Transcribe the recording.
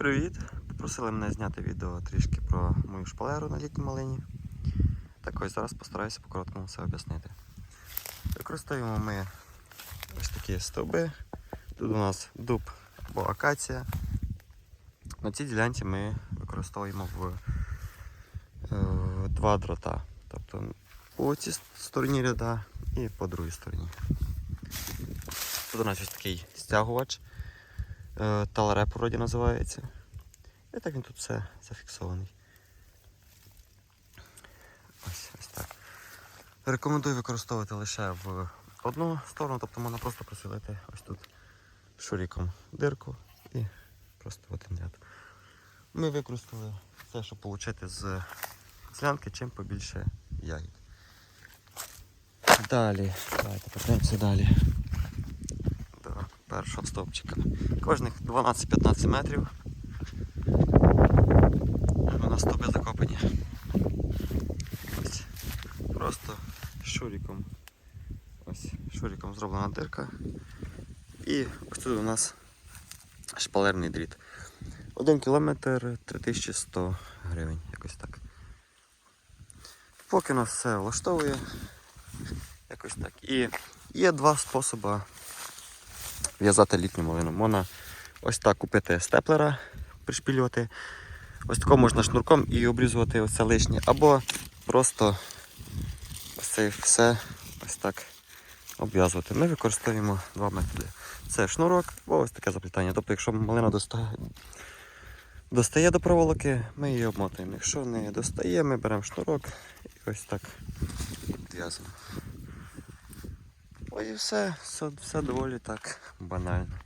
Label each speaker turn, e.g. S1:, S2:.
S1: Привіт! Попросили мене зняти відео трішки про мою шпалеру на літній малині. Так ось зараз постараюся по-короткому все об'яснити. Використовуємо ми ось такі стовби. Тут у нас дуб або акація. На цій ділянці ми використовуємо в е, два дрота. Тобто по цій стороні ряда і по другій стороні. Тут у нас ось такий стягувач. Е, Талреп вроді називається. І так він тут все зафіксований. Ось, ось так. Рекомендую використовувати лише в одну сторону, тобто можна просто просилити ось тут шуріком дирку і просто в один ряд. Ми використали це, щоб отримати з злянки чим побільше ягід. Далі, давайте подивимося далі першого стовпчика. Кожних 12-15 метрів. У нас стовби закопані. Ось. Просто шуріком. Ось шуріком зроблена дирка. І ось тут у нас шпалерний дріт. Один кілометр 3100 гривень, якось так. Поки нас все влаштовує. Якось так. І є два способи в'язати літню малину. Можна ось так купити степлера, пришпілювати. Ось такого можна шнурком і обрізувати оце лишнє. Або просто це все ось так обв'язувати. Ми використовуємо два методи. Це шнурок або ось таке заплітання. Тобто, якщо малина достає, достає до проволоки, ми її обмотуємо. Якщо не достає, ми беремо шнурок і ось так відв'язуємо. Ось і все, все, все доволі так банально.